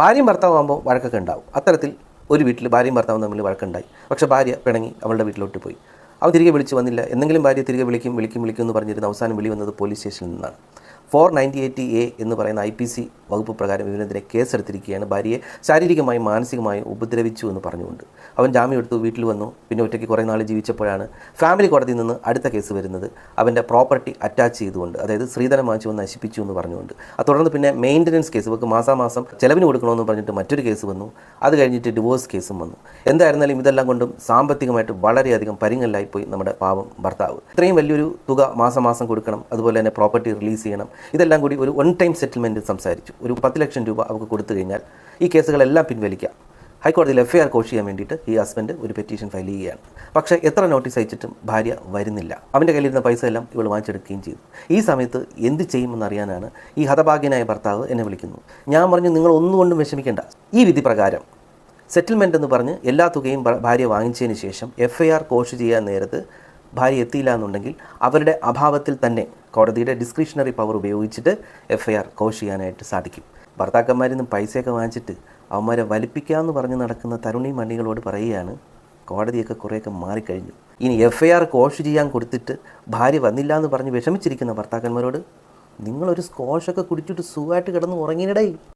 ഭാര്യയും ഭർത്താവുമാകുമ്പോൾ വഴക്കൊക്കെ ഉണ്ടാവും. അത്തരത്തിൽ ഒരു വീട്ടിൽ ഭാര്യയും ഭർത്താവും തമ്മിൽ വഴക്കുണ്ടായി. പക്ഷേ ഭാര്യ പിണങ്ങി അവളുടെ വീട്ടിലോട്ട് പോയി. അവൻ തിരികെ വിളിച്ച് വന്നില്ല. എന്തെങ്കിലും ഭാര്യ തിരികെ വിളിക്കും വിളിക്കും വിളിക്കും എന്ന് പറഞ്ഞിരുന്ന അവസാനം വിളി വന്നത് പോലീസ് സ്റ്റേഷനിൽ നിന്നാണ്. ഫോർ നയന്റി എയ്റ്റ് എ എന്ന് പറയുന്ന ഐ പി സി വകുപ്പ് പ്രകാരം ഇവനെതിരെ കേസെടുത്തിരിക്കുകയാണ്. ഭാര്യയെ ശാരീരികമായും മാനസികമായും ഉപദ്രവിച്ചു എന്ന് പറഞ്ഞുകൊണ്ട്. അവൻ ജാമ്യം എടുത്തു വീട്ടിൽ വന്നു. പിന്നെ ഒറ്റയ്ക്ക് കുറേ നാൾ ജീവിച്ചപ്പോഴാണ് ഫാമിലി കോടതിയിൽ നിന്ന് അടുത്ത കേസ് വരുന്നത്. അവന്റെ പ്രോപ്പർട്ടി അറ്റാച്ച് ചെയ്തുകൊണ്ട് അതായത് സ്ത്രീധനം വാങ്ങിച്ചു വന്ന് നശിപ്പിച്ചു എന്ന് പറഞ്ഞുകൊണ്ട്. അത് തുടർന്ന് പിന്നെ മെയിന്റനൻസ് കേസ് ഇവർക്ക് മാസാമാസം ചെലവിന് കൊടുക്കണമെന്ന് പറഞ്ഞിട്ട് മറ്റൊരു കേസ് വന്നു. അത് കഴിഞ്ഞിട്ട് ഡിവോഴ്സ് കേസും വന്നു. എന്തായിരുന്നാലും ഇതെല്ലാം കൊണ്ടും സാമ്പത്തികമായിട്ട് വളരെയധികം പരിങ്ങലായിപ്പോയി നമ്മുടെ പാവം ഭർത്താവ്. ഇത്രയും വലിയൊരു തുക മാസം മാസം കൊടുക്കണം അതുപോലെ തന്നെ പ്രോപ്പർട്ടി റിലീസ് ചെയ്യണം ഇതെല്ലാം കൂടി ഒരു വൺ ടൈം സെറ്റിൽമെന്റ് സംസാരിച്ചു. ഒരു പത്ത് ലക്ഷം രൂപ അവർക്ക് കൊടുത്തു കഴിഞ്ഞാൽ ഈ കേസുകളെല്ലാം പിൻവലിക്കാം. ഹൈക്കോടതിയിൽ എഫ് ഐ ആർ കോഷ് ചെയ്യാൻ വേണ്ടിയിട്ട് ഈ ഹസ്ബൻഡ് ഒരു പെറ്റീഷൻ ഫയൽ ചെയ്യുകയാണ്. പക്ഷേ എത്ര നോട്ടീസ് അയച്ചിട്ടും ഭാര്യ വരുന്നില്ല. അവന്റെ കയ്യിലിരുന്ന പൈസ എല്ലാം ഇവൾ വാങ്ങിച്ചെടുക്കുകയും ചെയ്തു. ഈ സമയത്ത് എന്ത് ചെയ്യുമെന്നറിയാനാണ് ഈ ഹതഭാഗ്യനായ ഭർത്താവ് എന്നെ വിളിക്കുന്നു ഞാൻ പറഞ്ഞു നിങ്ങൾ ഒന്നുകൊണ്ടും വിഷമിക്കേണ്ട. ഈ വിധി പ്രകാരം സെറ്റിൽമെന്റ് എന്ന് പറഞ്ഞ് എല്ലാ തുകയും ഭാര്യ വാങ്ങിച്ചതിന് ശേഷം എഫ് ഐ ആർ കോഷ് ചെയ്യാൻ നേരത്ത് ഭാര്യ എത്തിയില്ല എന്നുണ്ടെങ്കിൽ അവരുടെ അഭാവത്തിൽ തന്നെ കോടതിയുടെ ഡിസ്ക്രിഷണറി പവർ ഉപയോഗിച്ചിട്ട് എഫ് ഐ ആർ കോഷ് ചെയ്യാനായിട്ട് സാധിക്കും. ഭർത്താക്കന്മാരിൽ നിന്നും പൈസയൊക്കെ വാങ്ങിച്ചിട്ട് അവന്മാരെ വലിപ്പിക്കാമെന്ന് പറഞ്ഞ് നടക്കുന്ന തരുണി മണികളോട് പറയുകയാണ് കോടതിയൊക്കെ കുറേയൊക്കെ മാറിക്കഴിഞ്ഞു. ഇനി എഫ് ഐ ആർ കോഷ് ചെയ്യാൻ കൊടുത്തിട്ട് ഭാര്യ വന്നില്ല എന്ന് പറഞ്ഞ് വിഷമിച്ചിരിക്കുന്ന ഭർത്താക്കന്മാരോട് നിങ്ങളൊരു സ്കോഷൊക്കെ കുടിച്ചിട്ട് സുഖമായിട്ട് കിടന്ന് ഉറങ്ങിയിടേ